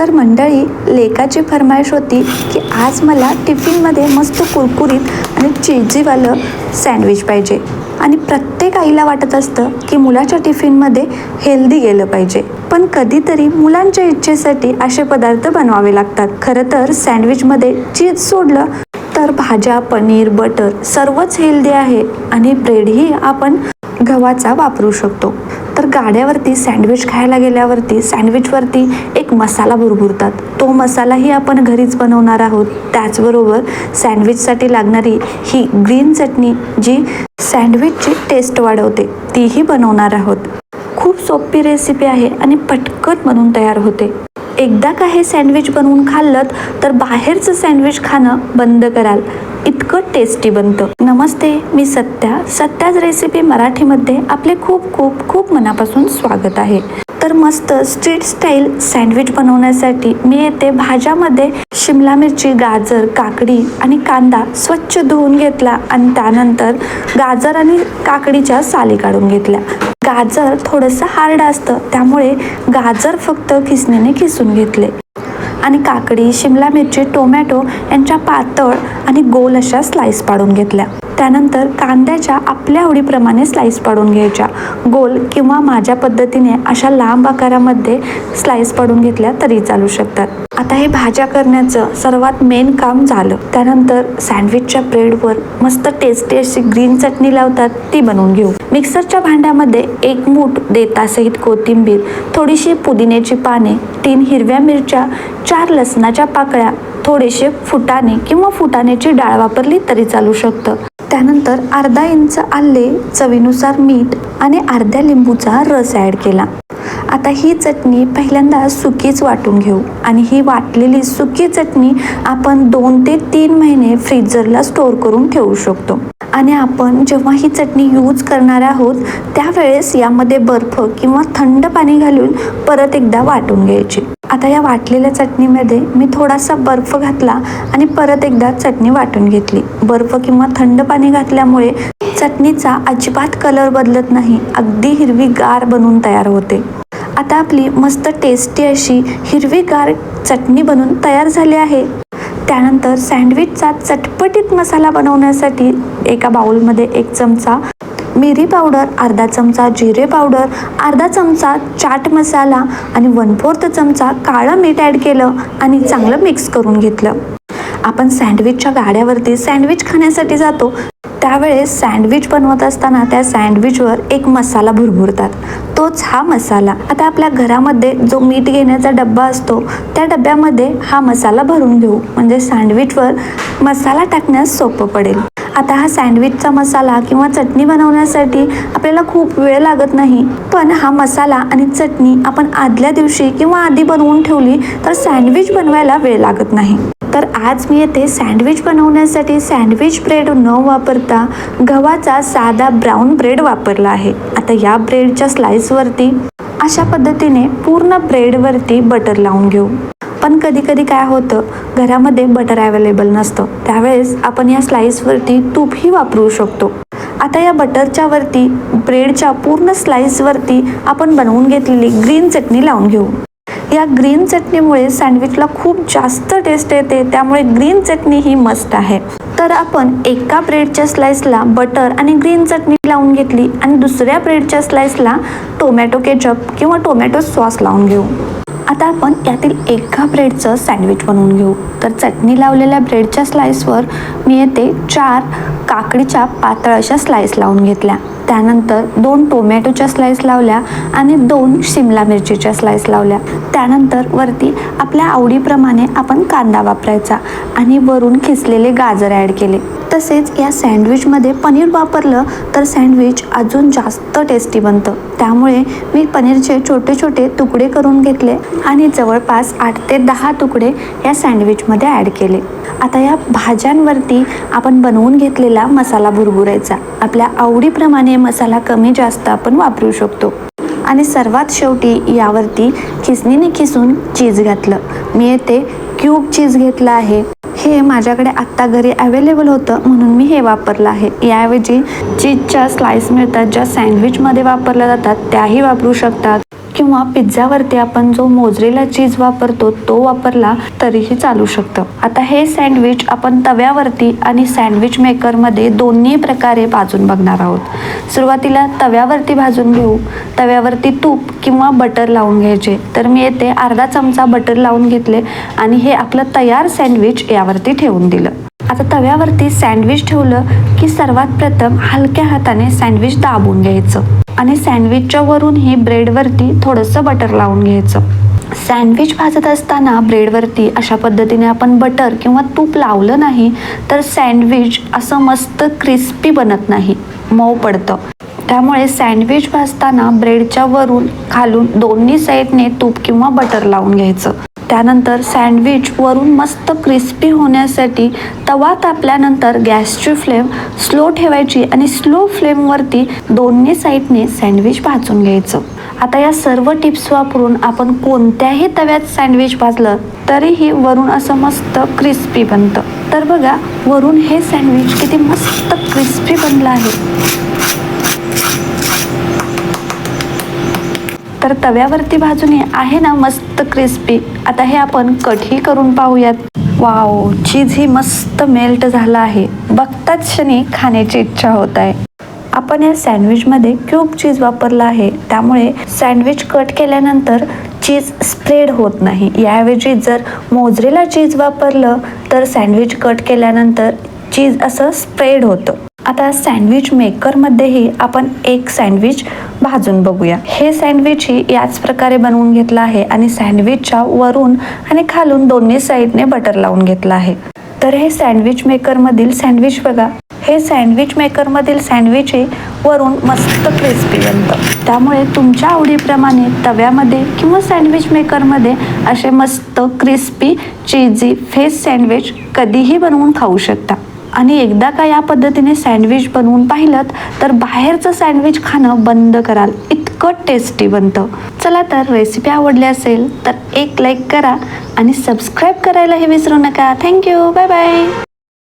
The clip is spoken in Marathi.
तर मंडळी लेकाची फरमाईश होती की आज मला टिफिनमध्ये मस्त कुरकुरीत आणि चिजीवालं सँडविच पाहिजे. आणि प्रत्येक आईला वाटत असतं की मुलाच्या टिफिनमध्ये हेल्दी गेलं पाहिजे. पण कधीतरी मुलांच्या इच्छेसाठी असे पदार्थ बनवावे लागतात. खरं तर सँडविचमध्ये चीज सोडलं तर भाज्या पनीर बटर सर्वच हेल्दी आहे आणि ब्रेडही आपण गव्हाचा वापरू शकतो. तर गाड्यावरती सँडविच खायला गेल्यावरती सँडविचवरती एक मसाला भुरभुरतात. तो मसालाही आपण घरीच बनवणार आहोत. त्याचबरोबर सँडविचसाठी लागणारी ही ग्रीन चटणी जी सँडविचची टेस्ट वाढवते तीही बनवणार आहोत. खूप सोपी रेसिपी आहे आणि पटकन बनवून तयार होते. एकदा का हे सँडविच बनवून खाल्लत तर बाहेरचं सँडविच खाणं बंद कराल. इतकं टेस्टी बनतं. नमस्ते मी सत्या. सत्याच रेसिपी मराठीमध्ये आपले खूप खूप खूप मनापासून स्वागत आहे. तर मस्त स्ट्रीट स्टाईल सँडविच बनवण्यासाठी मी येथे भाज्यामध्ये शिमला मिरची गाजर काकडी आणि कांदा स्वच्छ धुवून घेतला आणि त्यानंतर गाजर आणि काकडीच्या साली काढून घेतल्या. गाजर थोडंसं हार्ड असतं. त्यामुळे गाजर फक्त खिसणीने खिसून घेतले. आणि काकडी शिमला मिरची टोमॅटो यांच्या पातळ आणि गोल अशा स्लाईस पाडून घेतल्या. त्यानंतर कांद्याच्या आपल्या आवडीप्रमाणे स्लाईस पाडून घ्यायच्या. गोल किंवा माझ्या पद्धतीने अशा लांब आकारामध्ये स्लाईस पाडून घेतल्या तरी चालू शकतात. आता हे भाज्या करण्याचं सर्वात मेन काम झालं. त्यानंतर सँडविचच्या ब्रेडवर मस्त टेस्टी अशी ग्रीन चटणी लावतात ती बनवून घेऊ. मिक्सरच्या भांड्यामध्ये एक मूठ देतासहित कोथिंबीर थोडीशी पुदिन्याची पाने तीन हिरव्या मिरच्या चार लसणाच्या पाकळ्या थोडेसे फुटाणे किंवा फुटाण्याची डाळ वापरली तरी चालू शकतं. त्यानंतर अर्धा इंच आले चवीनुसार मीठ आणि अर्ध्या लिंबूचा रस ॲड केला. आता ही चटणी पहिल्यांदा सुकीच वाटून घेऊ आणि ही वाटलेली सुकी चटणी आपण दोन ते तीन महिने फ्रीजरला स्टोअर करून ठेवू शकतो. आणि आपण जेव्हा ही चटणी यूज करणार आहोत त्यावेळेस यामध्ये बर्फ किंवा थंड पाणी घालून परत एकदा वाटून घ्यायची. आता या वाटलेल्या चटणीमध्ये मी थोडासा बर्फ घातला आणि परत एकदा चटणी वाटून घेतली. बर्फ किंवा थंड पाणी घातल्यामुळे चटणीचा अजिबात कलर बदलत नाही अगदी हिरवी गार बनून तयार होते. आता आपली मस्त टेस्टी अशी हिरवीगार चटणी बनून तयार झाली आहे. त्यानंतर सँडविचचा चटपटीत मसाला बनवण्यासाठी एका बाउलमध्ये एक चमचा मिरी पावडर अर्धा चमचा जिरे पावडर अर्धा चमचा चाट मसाला आणि वन फोर्थ चमचा काळं मीठ ॲड केलं आणि चांगलं मिक्स करून घेतलं. आपण सँडविचच्या गाड्यावरती सँडविच खाण्यासाठी जातो त्यावेळेस सँडविच बनवत असताना त्या सँडविचवर एक मसाला भुरभुरतात. तोच हा मसाला. आता आपल्या घरामध्ये जो मीठ घेण्याचा डब्बा असतो त्या डब्यामध्ये हा मसाला भरून घेऊ. म्हणजे सँडविचवर मसाला टाकण्यास सोपं पडेल. आता हा सँडविचचा मसाला किंवा चटणी बनवण्यासाठी आपल्याला खूप वेळ लागत नाही. पण हा मसाला आणि चटणी आपण आदल्या दिवशी किंवा आधी बनवून ठेवली तर सँडविच बनवायला वेळ लागत नाही. तर आज मी येथे सँडविच बनवण्यासाठी सँडविच ब्रेड न वापरता गव्हाचा साधा ब्राऊन ब्रेड वापरला आहे. आता या ब्रेडच्या स्लाइसवरती अशा पद्धतीने पूर्ण ब्रेडवरती बटर लावून घेऊ. पण कधी कधी काय होतं घरामध्ये बटर अवेलेबल नसतं. त्यावेळेस आपण या स्लाईसवरती तूपही वापरू शकतो. आता या बटरच्या वरती ब्रेडच्या पूर्ण स्लाईसवरती आपण बनवून घेतलेली ग्रीन चटणी लावून घेऊ. या ग्रीन चटणीमुळे सँडविचला खूप जास्त टेस्ट येते त्यामुळे ग्रीन चटणी ही मस्त आहे. तर आपण एका ब्रेडच्या स्लाइसला बटर आणि ग्रीन चटणी लावून घेतली आणि दुसऱ्या ब्रेडच्या स्लाइसला टोमॅटो केचप किंवा टोमॅटो सॉस लावून घेऊ. आता आपण यातील एका ब्रेडचं सँडविच बनवून घेऊ. तर चटणी लावलेल्या ब्रेडच्या स्लाइसवर मी येते चार काकडीच्या पातळ अशा स्लाइस लावून घेतल्या. त्यानंतर दोन टोमॅटोच्या स्लाइस लावल्या आणि दोन शिमला मिरचीच्या स्लाइस लावल्या. त्यानंतर वरती आपल्या आवडीप्रमाणे आपण कांदा वापरायचा आणि वरून खिसलेले गाजर ॲड केले. तसेच या सँडविचमध्ये पनीर वापरलं तर सँडविच अजून जास्त टेस्टी बनतं. त्यामुळे मी पनीरचे छोटे छोटे तुकडे करून घेतले आणि जवळपास आठ ते दहा तुकडे या सँडविचमध्ये ॲड केले. आता या भाज्यांवरती आपण बनवून घेतलेला मसाला भुरभुरायचा. आपल्या आवडीप्रमाणे मसाला कमी जास्त आपण वापरू शकतो. आणि सर्वात शेवटी यावरती खिसणीने खिसून चीज घातलं. मी येथे क्यूब चीज घेतलं आहे. हे माझ्याकडे आत्ता घरी अवेलेबल होतं म्हणून मी हे वापरलं आहे. याऐवजी चीजच्या स्लाइस मिळतात ज्या सँडविचमध्ये वापरल्या जातात त्याही वापरू शकतात. किंवा पिझ्झावरती आपण जो मोजरेला चीज वापरतो तो वापरला तरीही चालू शकतं. आता हे सँडविच आपण तव्यावरती आणि सँडविच मेकरमध्ये दोन्ही प्रकारे भाजून बघणार आहोत. सुरुवातीला तव्यावरती भाजून घेऊ. तव्यावरती तूप किंवा बटर लावून घ्यायचे. तर मी येथे अर्धा चमचा बटर लावून घेतले आणि हे आपलं तयार सँडविच यावरती ठेवून दिलं. आता तव्यावरती सँडविच ठेवलं की सर्वात प्रथम हलक्या हाताने सँडविच दाबून घ्यायचं. आणि सँडविचच्या वरूनही ब्रेडवरती थोडंसं बटर लावून घ्यायचं. सँडविच भाजत असताना ब्रेडवरती अशा पद्धतीने आपण बटर किंवा तूप लावलं नाही तर सँडविच असं मस्त क्रिस्पी बनत नाही मऊ पडतं. त्यामुळे सँडविच भाजताना ब्रेडच्या वरून खालून दोन्ही साईडने तूप किंवा बटर लावून घ्यायचं. त्यानंतर सँडविच वरून मस्त क्रिस्पी होण्यासाठी तवा तापल्यानंतर गॅसची फ्लेम स्लो ठेवायची आणि स्लो फ्लेमवरती दोन्ही साईडने सँडविच भाजून घ्यायचं. आता या सर्व टिप्स वापरून आपण कोणत्याही तव्यात सँडविच भाजलं तरीही वरून असं मस्त क्रिस्पी बनतं. तर बघा वरून हे सँडविच किती मस्त क्रिस्पी बनलं आहे. तर तव्यावरती भाजून आहे ना मस्त क्रिस्पी आता हे आपण कटही करून पाहूयात. वाव चीज ही मस्त मेल्ट झाला आहे. बघताच क्षणी खाण्याची इच्छा होत आहे. आपण या सँडविचमध्ये क्यूब चीज वापरला आहे. त्यामुळे सँडविच कट केल्यानंतर चीज स्प्रेड होत नाही. याऐवजी जर मोजरेला चीज वापरलं तर सँडविच कट केल्यानंतर चीज असं स्प्रेड होतं. आता सँडविच मेकरमध्येही आपण एक सँडविच भाजून बघूया. हे सँडविचही याच प्रकारे बनवून घेतलं आहे आणि सँडविचच्या वरून आणि खालून दोन्ही साईडने बटर लावून घेतलं आहे. तर हे सँडविच मेकरमधील सँडविच बघा. हे सँडविच मेकरमधील सँडविच हे वरून मस्त क्रिस्पी बनतं. त्यामुळे तुमच्या आवडीप्रमाणे तव्यामध्ये किंवा सँडविच मेकरमध्ये असे मस्त क्रिस्पी चीजी फेस सँडविच कधीही बनवून खाऊ शकता. आणि एकदा का या पद्धतीने सँडविच बनवून पाहिलं तर बाहेरचं सँडविच खाणं बंद कराल. इतकं टेस्टी बनतं. चला तर रेसिपी आवडली असेल तर एक लाईक करा आणि सबस्क्राईब करायलाही विसरू नका. Thank you bye bye